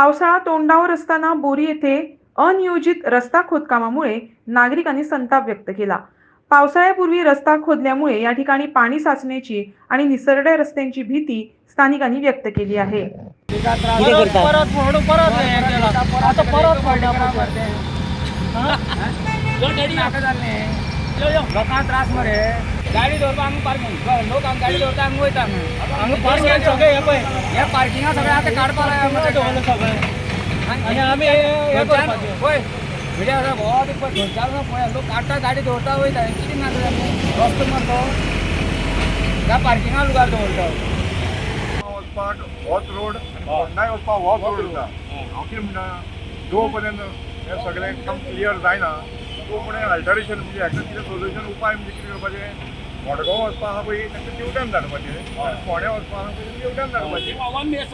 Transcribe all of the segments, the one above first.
पावसाळा तोंडावर असताना बोरी येथे अनियोजित रस्ता खोदकामामुळे नागरिकांनी संताप व्यक्त केला. पावसाळ्यापूर्वी रस्ता खोदल्यामुळे या ठिकाणी पाणी साचण्याची आणि निसरड्या रस्त्यांची भीती स्थानिकांनी व्यक्त केली आहे. परत हे गाडी दवरपा आमी पार्किंग लोक आमी गाडी दवरता आमी वयता आमी पार्किंग सगळे हे पळय हे पार्किंगा सगळे आतां काडपा लाया सगळे. आनी आमी हे करपाचें पळय व्हिडिओ आसा भोव ना पळय लोक काडटा गाडी दवरता वयता हें कितें नाका जालें रस्तो मारलो त्या पार्किंगा लुगार दवरता वचपाक होच रोड फोंडाय वचपाक होच रोड उरता हांव कितें म्हणटा जो पर्यंत हें सगळें काम क्लियर जायना तो पर्यंत अल्टरेशन म्हणजे हाका कितें सोल्युशन उपाय म्हणजे कितें करपाचें मडगांव वचपा आहा पळय तांकां तेवट्यान धाडपाचें आनी फोंड्या वचपा आहा पळय तेवट्यान धाडपाचें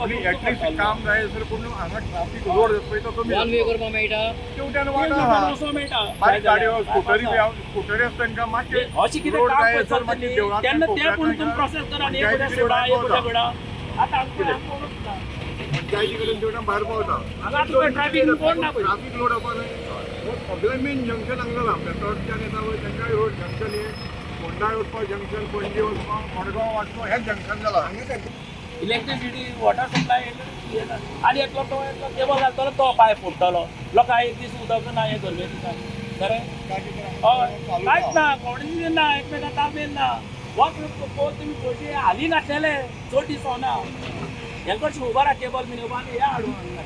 आनी एटलिस्ट काम जाय जर पूण हांगा ट्राफीक लोड जाता पळय तो कमी जाता. तेवट्यान वाटा आहा बारीक गाडयो स्कुटरी बी हांव स्कुटरी आसा तांकां मातशें अशी कितें रोड काम तर मातशें देवळांतल्यान तेन्ना ते तुम्ही प्रोसेस करा आणि एक पंचायती सोडा एक कडेन घडा आतां आमकां. पंचायती कडेन भायर पावता हांगा तुका ट्रॅफिक कोण ना पळय ट्राफिक लोड आपण सगळे मेन जंक्शन हांगला आमच्या चडच्यान येता पळय रोड जंक्शन हे. फोंडाय वचपा जंक्शन पणजे वचपा मडगांव वचपा हें जंक्शन जालां इलेक्ट्रिसिटी वॉटर सप्लाय आनी एकलो तो एकलो केबल घालतलो तो पाय फोडटलो लोकांक एक दीस उदक ना हे गरमे दिसा खरें हय कांयच ना कोणीच ना एकमेका ताबेन ना हो पोल तुमी पयशे हाली घातलेले चड दीस ना हेंकडे उबारा केबल बीन उबा हे हाडून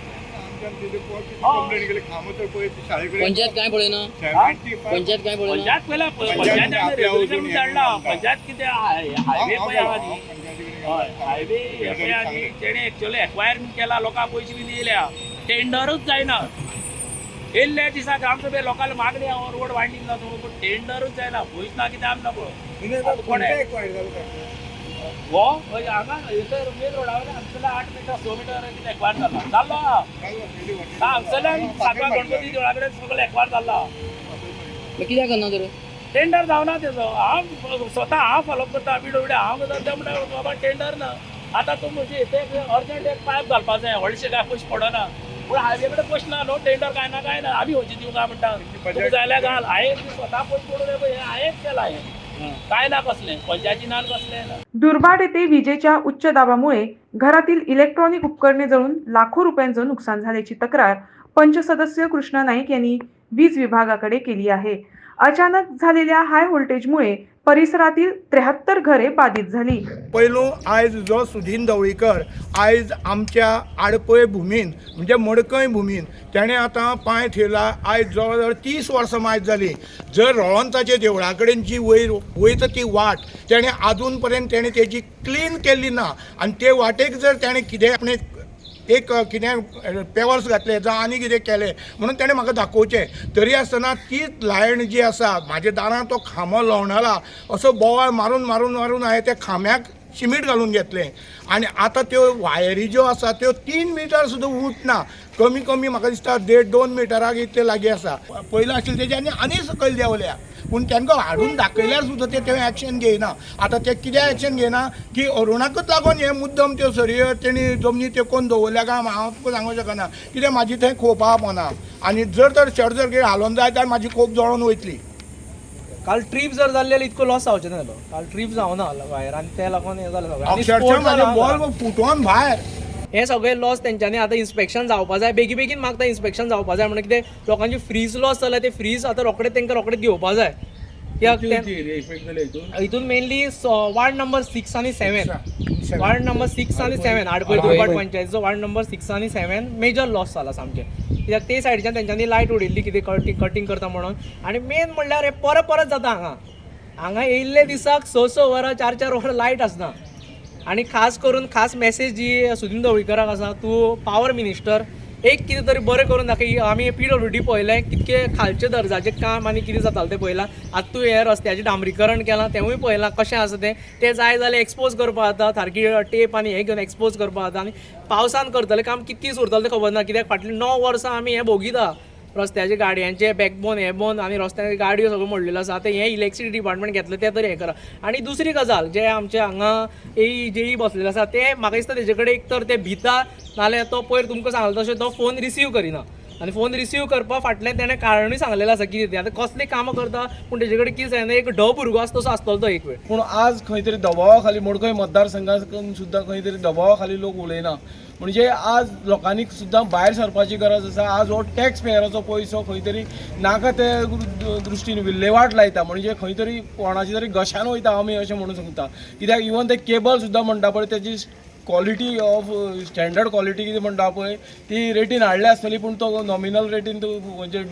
पंचायत काय पळयना 75 पंचायत काय पळयना पंचायत पयला पंचायत हे पंचायत कितें हायवे पंचायती कडेन हय. हायवे हे आनी तेणे एक्चुअली एक्वायर केला लोकांक पयशे बी दिल्या टेंडरूच जायना येयल्ल्या दिसा ग्रामसभे लोकांना मागणी हांव रोड वायंडींग जाता पूण टेंडरूच जायना पयस ना कितें आमना पळय कोणे हो हांगा मेन रोडा वयल्यान हांगसरल्या आठ मिटर स मिटर कितें एक्वायर जाला जाल्लो आहा हांगसरल्यान साकवा गणपती देवळा कडेन सगळें एक्वायर जाल्लो कित्याक करना तर टेंडर जावना तेजो हांव स्वता हांव फॉलो करता विडो विडो हांव करता म्हणटा बाबा टेंडर ना. आतां तूं म्हणजे ते अर्जंट एक पायप घालपा जाय व्हडशे काय पयशे पडना. पूण हायवे कडेन पयशे ना न्हू टेंडर काय ना काय ना. आमी खंयची दिवं काय म्हणटा तुका जाल्यार घाल. हांवें स्वता पयशे पडून हांवेंच केला हें काय ना कसलें पंचायती ना कसलें ना. दुर्भाट येथे विजेच्या उच्च दाबामुळे घरातील इलेक्ट्रॉनिक उपकरणे जळून लाखो रुपयांचं नुकसान झाल्याची तक्रार पंचसदस्य कृष्णा नाईक यांनी वीज विभागाकडे केली आहे. अचानक झालेल्या हाय व्होल्टेजमुळे परिसरातील त्र्याहत्तर घरे बाधित झाली. पयलू आयज जो सुधीन ढवळीकर आयज आमच्या आडपय भुमीन म्हणजे मडकय भुमीन त्याने आतां पांय ठेवला आयज जवळ जवळ तीस वर्सां मायज जाली जर रोळंताचे देवळा कडेन जी वयर वयता ती वाट त्याने आजून पर्यंत त्याने तेजी क्लीन केल्ली ना आनी ते वाटेक जर त्याने कितें आपणें एक कितें पेवर्स घातले जावं आनी कितें केलें म्हणून तेणें म्हाका दाखोवचें. तरी आसतना तीच लायण जी आसा म्हाज्या दारांत तो खांबो लावणाला असो बोवाळ मारून मारून मारून हांवें त्या खांब्याक शिमीट घालून घेतलें. आनी आतां त्यो वायरी ज्यो आसा त्यो तीन मिटर सुद्दां उठना कमी कमी म्हाका दिसता देड दोन मिटराक इतले लागीं आसा. पयलो आशिल्ले तेज्यांनी आनी आनी सकयल देंवल्या. पूण तांकां हाडून दाखयल्यार सुद्दां ते तें एक्शन घेयना. आतां ते कितें एक्शन घेयना? की अरुणाकूच लागून हे मुद्दम त्यो सरयो तेणी जमनी तेकोन दवरल्या काय हांव तुका सांगूंक शकना. कित्याक म्हाजी थंय खोपा पोना आनी जर तर सर्चर कितें हालोवन जाय जाल्यार म्हाजी खोप जळोन वयतली. काल ट्रीप जर जाल्ली जाल्यार इतको लॉस जावचें ना काल ट्रीप जावना भायर आनी ते लागून हें जालें सगळें. आनी अक्षरशः sport म्हाजे जाला हांगा. बॉल फुटोवन भायर हे सगळे लॉस तेंच्यांनी आतां इन्स्पेक्शन जावपा जाय बेगी बेगीन मागता इन्स्पेक्शन जावपा जाय म्हणून कितें लोकांची फ्रीज लॉस जाल्यार ते फ्रीज आतां रोखडे तेंकां रोखडे दिवपा जाय हितून मेनली वार्ड नंबर सिक्स आनी सेवन वार्ड नंबर सिक्स आनी सेवन आडपय दुर्बाट पंचायतीचो वार्ड नंबर सिक्स आनी सेवन मेजर लॉस जाला सामकें कित्याक ते सायडीच्यान तेंच्यांनी लायट उडयल्ली कितें कटिंग कटिंग करता म्हणून. आनी मेन म्हणल्यार हे परत परत जाता हांगा. हांगा येयल्ले दिसाक स स वरां चार चार वरां लायट आसना आणि खास करून खास मेसेज जी सुदीन ढवळीकराक आसा तूं पावर मिनिस्टर एक कितें तरी बरें करून दाखय आमी पी डब्ल्यू डी पळयलें कितके खालचे दर्जाचें काम आनी कितें जातालें तें पळयलां आतां तूं हें रस्त्याचें डांबरीकरण केलां तेंवूय पळयलां कशें आसा तें तें जाय जाल्यार एक्सपोज करपा जाता सारकी टेप आनी हें घेवन एक्सपोज करपा जाता आनी पावसान करतलें काम कितकी उरतलें तें खबर ना कित्याक फाटलीं णव वर्सां आमी हें भोगिता रस्त्याचे गाडयांचे बॅकबोन हे बोन आनी रस्त्याचे गाडयो सगळ्यो मोडलेलो आसा ते हे इलेक्ट्रिसिटी डिपार्टमेंट घेतलं ते तरी हें करा. आनी दुसरी गजाल जे आमचे हांगा एई जे बसलेले आसा ते म्हाका दिसता तेजे कडेन एक तर ते भिता नाजाल्यार तो पयर तुमकां सांगलो तशें तो फोन रिसीव करिना. आनी फोन रिसीव करपा फाटल्यान ताणें कारणूय सांगलेलें आसा कितें तें आतां कसली कामां करता पूण तेजे कडेन कितें जायना एक ढव भुरगो आसा तसो आसतलो तो एक वेळ. पूण आज खंय तरी दबावा खाली मडकय मतदारसंघात सुद्दां खंय तरी दबावा खाली लोक उलयना. म्हणजे आज लोकांनी सुद्दां भायर सरपाची गरज आसा. आज हो टॅक्स पेयराचो पयसो खंय तरी नाका ते दृश्टीन विल्हेवाट लायता. म्हणजे खंय तरी कोणाची तरी घशान वयता आमी अशें म्हणून सांगता कित्याक इवन ते केबल सुद्दां म्हणटा पळय तेजी क्वॉलिटी ऑफ स्टँडर्ड क्वॉलिटी कितें म्हणटा पळय ती रेटीन हाडली आसतली पूण तो नॉमिनल रेटीन तो म्हणजे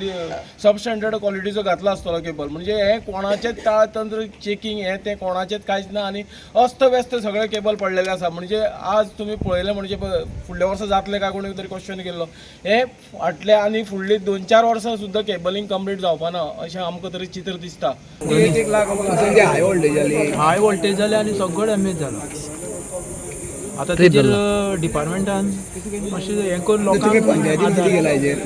सब स्टँडर्ड क्वॉलिटीचो घातलो आसतलो केबल म्हणजे हें कोणाचेच ताळतंत्र चेकींग हें तें कोणाचेंच कांयच ना आनी अस्त व्यस्त सगळे केबल पडलेले आसा म्हणजे आज तुमी पळयलें म्हणजे फुडल्या वर्सा जातलें काय कोणी तरी क्वेश्चन केल्लो हे फाटले आनी फुडली दोन चार वर्सां सुद्दां केबलिंग कंप्लीट जावपा ना अशें आमकां तरी चित्र दिसता. हाय वोल्टेज जाली हाय वोल्टेज जाले आनी सगळो डॅमेज जालो आतां तेजेर डिपार्टमेंटान मातशें हें करून लोकांक पंचायतीन कितें केला हेजेर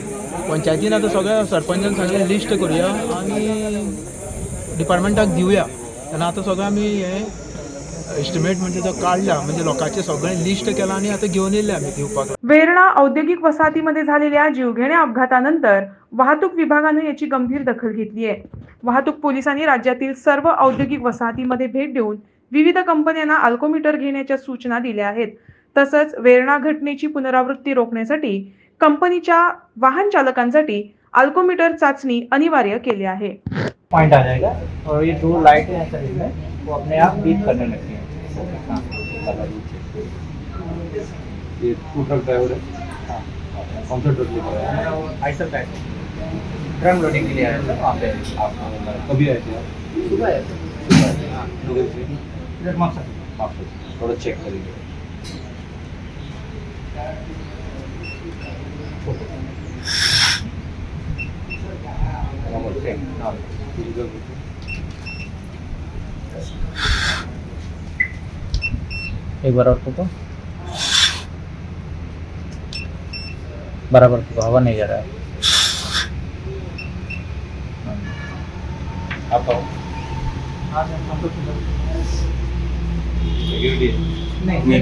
पंचायतीन आतां सगळ्या सरपंचान सांगलें लिस्ट करुया आनी डिपार्टमेंटाक दिवया आनी आतां सगळें आमी हें एस्टिमेट म्हणजे तो काडला म्हणजे लोकांचें सगळें लिस्ट केलां आनी आतां घेवन येयले आमी दिवपाक. वेर्णा औद्योगिक वसाहतीमध्ये झालेल्या जीवघेण्या अपघातानंतर वाहतूक विभागानं याची गंभीर दखल घेतली आहे. वाहतूक पोलिसांनी राज्यातील सर्व औद्योगिक वसाहतीमध्ये भेट देऊन विविध कंपन्यांना अल्कोमीटर घेण्याच्या सूचना दिल्या आहेत तसंच वेर्णा घटनेची पुनरावृत्ती रोखण्यासाठी कंपनीच्या वाहन चालकांसाठी अल्कोमीटर चाचणी अनिवार्य केली आहे पॉइंट आ जाएगा और ये दो लाइटें हैं शरीर में वो अपने आप बीप करने लगती हैं हाँ ये ट्रक ड्राइवर है कौन सा ट्रक लेकर आया आइसर का ड्रम लोडिंग के लिए आया था वहाँ पे आप कभी आए थे आप सुबह आया था थोड़ा चेक नंबर टेन हाँ देखो। एक बार और तो बराबर तो हवा नहीं जा रहा है आप आओ है. नहीं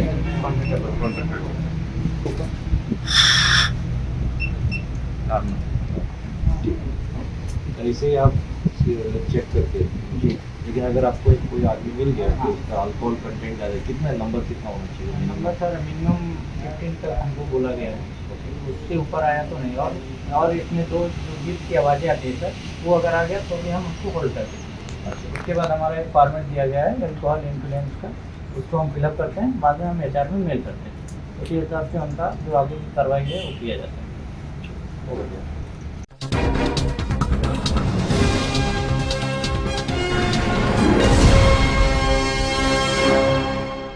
कहीं से आप चेक करते जी। लेकिन अगर आपको एक कोई आदमी मिल गया तो उसका अल्कोहल कंटेंट ज़्यादा कितना नंबर कितना होना चाहिए? नंबर सर मिनिमम फिफ्टीन तक हमको बोला गया है। उससे ऊपर आया तो नहीं। और और इसमें दो जो बीप की आवाज़ें आती है सर। वो अगर आ गया तो भी हम उसको होल्ड कर देंगे। उसके बाद हमारा एक फॉर्मेट दिया गया है अल्कोहल इन्फ्लुएंस का। उसको हम फिलअप करते हैं बाद में हम एच में मेल करते हैं। उसी हिसाब से उनका जो आगे की कार्रवाई है वो किया जाता है। हो गया।